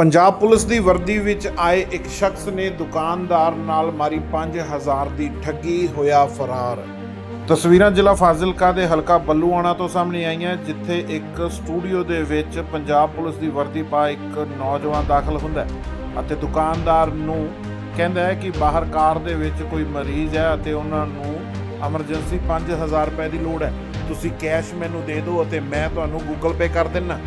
Punjab police ਦੀ ਵਰਦੀ ਵਿੱਚ ਆਏ ਇੱਕ ਸ਼ਖਸ ਨੇ ਦੁਕਾਨਦਾਰ ਨਾਲ ਮਾਰੀ 5000 ਦੀ ਠੱਗੀ, ਹੋਇਆ ਫਰਾਰ। ਤਸਵੀਰਾਂ ਜ਼ਿਲ੍ਹਾ ਫਾਜ਼ਿਲਕਾ ਦੇ ਹਲਕਾ ਬੱਲੂਆਣਾ ਤੋਂ ਸਾਹਮਣੇ ਆਈਆਂ, ਜਿੱਥੇ ਇੱਕ ਸਟੂਡੀਓ ਦੇ ਵਿੱਚ ਪੰਜਾਬ ਪੁਲਿਸ ਦੀ ਵਰਦੀ ਪਾ ਇੱਕ ਨੌਜਵਾਨ ਦਾਖਲ ਹੁੰਦਾ ਹੈ ਅਤੇ ਦੁਕਾਨਦਾਰ ਨੂੰ ਕਹਿੰਦਾ ਹੈ ਕਿ ਬਾਹਰ ਕਾਰ ਦੇ ਵਿੱਚ ਕੋਈ ਮਰੀਜ਼ ਹੈ ਅਤੇ ਉਹਨਾਂ ਨੂੰ ਐਮਰਜੈਂਸੀ 5000 ਰੁਪਏ ਦੀ ਲੋੜ ਹੈ। ਤੁਸੀਂ ਕੈਸ਼ ਮੈਨੂੰ ਦੇ ਦਿਓ ਅਤੇ ਮੈਂ ਤੁਹਾਨੂੰ ਗੂਗਲ ਪੇ ਕਰ ਦਿੰਨਾ।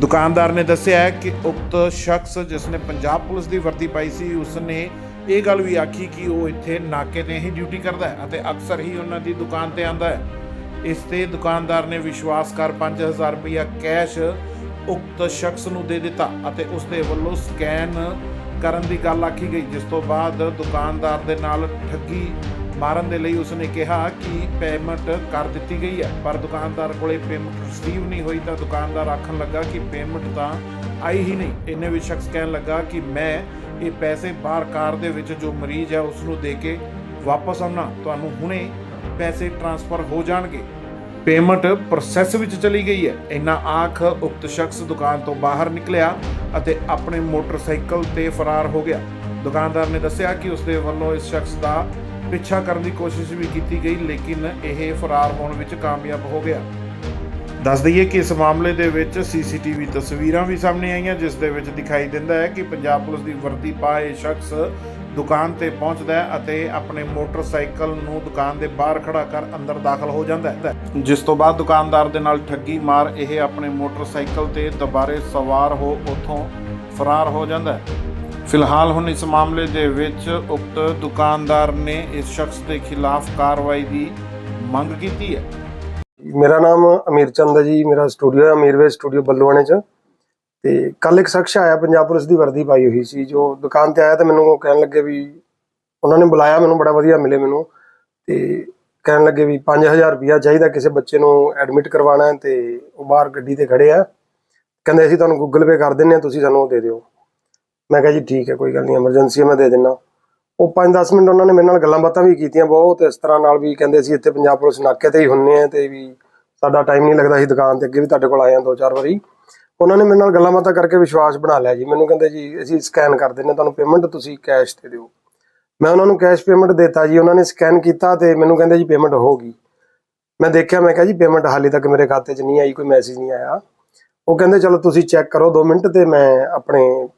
ਦੁਕਾਨਦਾਰ ਨੇ ਦੱਸਿਆ ਕਿ ਉਕਤ ਸ਼ਖਸ ਜਿਸ ਨੇ ਪੰਜਾਬ ਪੁਲਿਸ ਦੀ ਵਰਦੀ ਪਾਈ ਸੀ ਉਸ ਨੇ ਇਹ ਗੱਲ ਵੀ ਆਖੀ ਕਿ ਉਹ ਇੱਥੇ ਨਾਕੇ ਤੇ ਹੀ ਡਿਊਟੀ ਕਰਦਾ ਹੈ ਅਤੇ ਅਕਸਰ ਹੀ ਉਹਨਾਂ ਦੀ ਦੁਕਾਨ ਤੇ ਆਂਦਾ ਹੈ। ਇਸ ਤੇ ਦੁਕਾਨਦਾਰ ਨੇ ਵਿਸ਼ਵਾਸ ਕਰ 5000 ਰੁਪਇਆ ਕੈਸ਼ ਉਕਤ ਸ਼ਖਸ ਨੂੰ ਦੇ ਦਿੱਤਾ ਅਤੇ ਉਸ ਦੇ ਵੱਲੋਂ ਸਕੈਨ ਕਰਨ ਦੀ ਗੱਲ ਆਖੀ ਗਈ, ਜਿਸ ਤੋਂ ਬਾਅਦ ਦੁਕਾਨਦਾਰ ਦੇ ਨਾਲ ਠੱਗੀ ਮਾਰਨ ਦੇ ਲਈ ਉਸਨੇ ਕਿਹਾ ਕਿ ਪੇਮੈਂਟ ਕਰ ਦਿੱਤੀ ਗਈ ਹੈ। ਪਰ ਦੁਕਾਨਦਾਰ ਕੋਲੇ ਪੇਮੈਂਟ ਰਿਸੀਵ ਨਹੀਂ ਹੋਈ ਤਾਂ ਦੁਕਾਨਦਾਰ ਆਖਣ ਲੱਗਾ ਕਿ ਪੇਮੈਂਟ ਤਾਂ ਆਈ ਹੀ ਨਹੀਂ। ਇੰਨੇ ਵਿੱਚ ਸ਼ਖਸ ਕਹਿਣ ਲੱਗਾ ਕਿ ਮੈਂ ਇਹ ਪੈਸੇ ਬਾਹਰ ਕਾਰ ਦੇ ਵਿੱਚ ਜੋ ਮਰੀਜ਼ ਹੈ ਉਸ ਨੂੰ ਦੇ ਕੇ ਵਾਪਸ ਆਉਣਾ, ਤੁਹਾਨੂੰ ਹੁਣੇ ਪੈਸੇ ਟ੍ਰਾਂਸਫਰ ਹੋ ਜਾਣਗੇ। ਪੇਮੈਂਟ ਪ੍ਰੋਸੈਸ ਵਿੱਚ ਚਲੀ ਗਈ ਹੈ। ਇੰਨਾ ਆਖ ਉਕਤ ਸ਼ਖਸ ਦੁਕਾਨ ਤੋਂ ਬਾਹਰ ਨਿਕਲਿਆ ਅਤੇ ਆਪਣੇ ਮੋਟਰਸਾਈਕਲ ਤੇ ਫਰਾਰ ਹੋ ਗਿਆ। ਦੁਕਾਨਦਾਰ ਨੇ ਦੱਸਿਆ ਕਿ ਉਸ ਦੇ ਵੱਲੋਂ ਇਸ ਸ਼ਖਸ ਦਾ ਪਿੱਛਾ ਕਰਨ ਦੀ ਕੋਸ਼ਿਸ਼ ਵੀ ਕੀਤੀ ਗਈ, ਲੇਕਿਨ ਇਹ ਫਰਾਰ ਹੋਣ ਵਿੱਚ ਕਾਮਯਾਬ ਹੋ ਗਿਆ। ਦੱਸ ਦਈਏ ਕਿ ਇਸ ਮਾਮਲੇ ਦੇ ਵਿੱਚ ਸੀਸੀਟੀਵੀ ਤਸਵੀਰਾਂ ਵੀ ਸਾਹਮਣੇ ਆਈਆਂ, ਜਿਸ ਦੇ ਵਿੱਚ ਦਿਖਾਈ ਦਿੰਦਾ ਹੈ ਕਿ ਪੰਜਾਬ ਪੁਲਿਸ ਦੀ ਵਰਦੀ ਪਾਏ ਸ਼ਖਸ ਦੁਕਾਨ ਤੇ ਪਹੁੰਚਦਾ ਹੈ ਅਤੇ ਆਪਣੇ ਮੋਟਰਸਾਈਕਲ ਨੂੰ ਦੁਕਾਨ ਦੇ ਬਾਹਰ ਖੜਾ ਕਰ ਅੰਦਰ ਦਾਖਲ ਹੋ ਜਾਂਦਾ ਹੈ। ਜਿਸ ਤੋਂ ਬਾਅਦ ਦੁਕਾਨਦਾਰ ਦੇ ਨਾਲ ਠੱਗੀ ਮਾਰ ਇਹ ਆਪਣੇ ਮੋਟਰਸਾਈਕਲ ਤੇ ਦੁਬਾਰੇ ਸਵਾਰ ਹੋ ਉੱਥੋਂ ਫਰਾਰ ਹੋ ਜਾਂਦਾ ਹੈ। ਫਿਲਹਾਲ ਹੁਣ ਇਸ ਮਾਮਲੇ ਦੇ ਵਿੱਚ ਉਕਤ ਦੁਕਾਨਦਾਰ ਨੇ ਇਸ ਸ਼ਖਸ ਦੇ ਖਿਲਾਫ ਕਾਰਵਾਈ ਦੀ ਮੰਗ ਕੀਤੀ ਹੈ। ਮੇਰਾ ਨਾਮ ਅਮੀਰ ਚੰਦ ਹੈ ਜੀ। ਮੇਰਾ ਸਟੂਡੀਓ ਹੈ ਅਮੀਰਵੇ ਸਟੂਡੀਓ ਬੱਲੂਆਣੇ ਚ। ਤੇ ਕੱਲ ਇੱਕ ਸ਼ਖਸ ਆਇਆ, ਪੰਜਾਬ ਪੁਲਿਸ ਦੀ ਵਰਦੀ ਪਾਈ ਹੋਈ ਸੀ, ਜੋ ਦੁਕਾਨ ਤੇ ਆਇਆ ਤੇ ਮੈਨੂੰ ਉਹ ਕਹਿਣ ਲੱਗੇ ਵੀ ਉਹਨਾਂ ਨੇ ਬੁਲਾਇਆ ਮੈਨੂੰ, ਬੜਾ ਵਧੀਆ ਮਿਲੇ ਮੈਨੂੰ ਤੇ ਕਹਿਣ ਲੱਗੇ ਵੀ 5000 ਰੁਪਇਆ ਚਾਹੀਦਾ, ਕਿਸੇ ਬੱਚੇ ਨੂੰ ਐਡਮਿਟ ਕਰਵਾਉਣਾ ਹੈ ਤੇ ਉਹ ਬਾਹਰ ਗੱਡੀ ਤੇ ਖੜੇ ਆ। ਕਹਿੰਦੇ, ਅਸੀਂ ਤੁਹਾਨੂੰ ਗੂਗਲ ਪੇ ਕਰ ਦਿੰਨੇ ਆ ਤੁਸੀਂ ਸਾਨੂੰ ਉਹ ਦੇ ਦਿਓ। ਮੈਂ ਕਿਹਾ ਜੀ, ਠੀਕ ਹੈ, ਕੋਈ ਗੱਲ ਨਹੀਂ ਐਮਰਜੈਂਸੀ ਹੈ, ਮੈਂ ਦੇ ਦਿੰਨਾ ਉਹ 5-10 ਮਿੰਟ ਉਹਨਾਂ ਨੇ ਮੇਰੇ ਨਾਲ ਗੱਲਾਂ ਬਾਤਾਂ ਵੀ ਕੀਤੀਆਂ ਬਹੁਤ, ਇਸ ਤਰ੍ਹਾਂ ਨਾਲ ਵੀ ਕਹਿੰਦੇ ਸੀ, ਇੱਥੇ ਪੰਜਾਬ ਪੁਲਿਸ ਨਾਕੇ ਤੇ ਹੀ ਹੁੰਨੇ ਆ ਤੇ ਵੀ ਸਾਡਾ ਟਾਈਮ ਨਹੀਂ ਲੱਗਦਾ ਸੀ ਦੁਕਾਨ ਤੇ ਅੱਗੇ ਵੀ ਤੁਹਾਡੇ ਕੋਲ ਆਏ ਆ ਦੋ ਚਾਰ ਵਾਰੀ। ਉਹਨਾਂ ਨੇ ਮੇਰੇ ਨਾਲ ਗੱਲਾਂ ਬਾਤਾਂ ਕਰਕੇ ਵਿਸ਼ਵਾਸ ਬਣਾ ਲਿਆ ਜੀ। ਮੈਨੂੰ ਕਹਿੰਦੇ ਜੀ, ਅਸੀਂ ਸਕੈਨ ਕਰ ਦਿੰਨੇ ਤੁਹਾਨੂੰ ਪੇਮੈਂਟ ਤੁਸੀਂ ਕੈਸ਼ ਤੇ ਦਿਓ। ਮੈਂ ਉਹਨਾਂ ਨੂੰ ਕੈਸ਼ ਪੇਮੈਂਟ ਦਿੱਤਾ ਜੀ, ਉਹਨਾਂ ਨੇ ਸਕੈਨ ਕੀਤਾ ਤੇ ਮੈਨੂੰ ਕਹਿੰਦੇ ਜੀ ਪੇਮੈਂਟ ਹੋ ਗਈ। ਮੈਂ ਦੇਖਿਆ, ਮੈਂ ਕਿਹਾ ਜੀ ਪੇਮੈਂਟ ਹਾਲੇ ਤੱਕ ਮੇਰੇ ਖਾਤੇ 'ਚ ਨਹੀਂ ਆਈ, ਕੋਈ ਮੈਸੇਜ ਨਹੀਂ ਆਇਆ। ਉਹ ਕਹਿੰਦੇ, ਚਲੋ ਤੁਸੀਂ ਚੈੱਕ ਕਰੋ 2 ਮਿੰਟ ਤੇ ਮੈਂ ਆਪਣੇ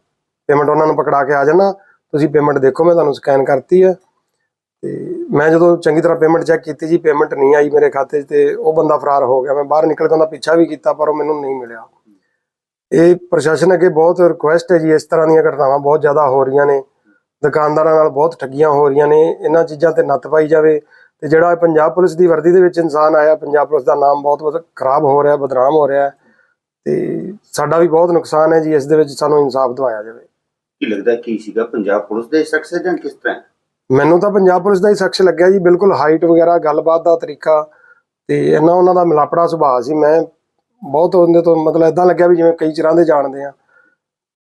ਪੇਮੈਂਟ ਉਹਨਾਂ ਨੂੰ ਪਕੜਾ ਕੇ ਆ ਜਾਣਾ। ਤੁਸੀਂ ਪੇਮੈਂਟ ਦੇਖੋ, ਮੈਂ ਤੁਹਾਨੂੰ ਸਕੈਨ ਕਰਤੀ ਹੈ। ਤੇ ਮੈਂ ਜਦੋਂ ਚੰਗੀ ਤਰ੍ਹਾਂ ਪੇਮੈਂਟ ਚੈੱਕ ਕੀਤੀ ਜੀ ਪੇਮੈਂਟ ਨਹੀਂ ਆਈ ਮੇਰੇ ਖਾਤੇ 'ਚ ਤੇ ਉਹ ਬੰਦਾ ਫਰਾਰ ਹੋ ਗਿਆ। ਮੈਂ ਬਾਹਰ ਨਿਕਲ ਕੇ ਉਹਦਾ ਪਿੱਛਾ ਵੀ ਕੀਤਾ, ਪਰ ਉਹ ਮੈਨੂੰ ਨਹੀਂ ਮਿਲਿਆ। ਇਹ ਪ੍ਰਸ਼ਾਸਨ ਅੱਗੇ ਬਹੁਤ ਰਿਕੁਐਸਟ ਹੈ ਜੀ ਇਸ ਤਰ੍ਹਾਂ ਦੀਆਂ ਘਟਨਾਵਾਂ ਬਹੁਤ ਜ਼ਿਆਦਾ ਹੋ ਰਹੀਆਂ ਨੇ। ਦੁਕਾਨਦਾਰਾਂ ਨਾਲ ਬਹੁਤ ਠੱਗੀਆਂ ਹੋ ਰਹੀਆਂ ਨੇ। ਇਹਨਾਂ ਚੀਜ਼ਾਂ ਤੇ ਨੱਥ ਪਾਈ ਜਾਵੇ ਤੇ ਜਿਹੜਾ ਪੰਜਾਬ ਪੁਲਿਸ ਦੀ ਵਰਦੀ ਦੇ ਵਿੱਚ ਇਨਸਾਨ ਆਇਆ ਪੰਜਾਬ ਪੁਲਿਸ ਦਾ ਨਾਮ ਬਹੁਤ ਬਹੁਤ ਖਰਾਬ ਹੋ ਰਿਹਾ ਬਦਨਾਮ ਹੋ ਰਿਹਾ ਤੇ ਸਾਡਾ ਵੀ ਬਹੁਤ ਨੁਕਸਾਨ ਹੈ ਜੀ ਇਸ ਦੇ ਵਿੱਚ ਸਾਨੂੰ ਇਨਸਾਫ ਦਿਵਾਇਆ ਜਾਵੇ। ਕੀ ਲੱਗਦਾ ਕੀ ਸੀਗਾ? ਪੰਜਾਬ ਪੁਲਿਸ ਦੇ ਸ਼ਖਸ ਜਾਂ ਕਿਸ ਤਰ੍ਹਾਂ? ਮੈਨੂੰ ਤਾਂ ਪੰਜਾਬ ਪੁਲਿਸ ਦਾ ਹੀ ਸ਼ਖਸ ਲੱਗਿਆ ਜੀ ਬਿਲਕੁਲ ਹਾਈਟ ਵਗੈਰਾ ਗੱਲਬਾਤ ਦਾ ਤਰੀਕਾ ਤੇ ਇਹਨਾਂ ਉਹਨਾਂ ਦਾ ਮਿਲਾਪੜਾ ਸੁਭਾਅ ਸੀ। ਮੈਂ ਬਹੁਤ ਉਹਦੇ ਤੋਂ ਮਤਲਬ ਇਦਾਂ ਲੱਗਿਆ ਵੀ ਜਿਵੇਂ ਕਈ ਚਿਰਾਂ ਦੇ ਜਾਣਦੇ ਆ।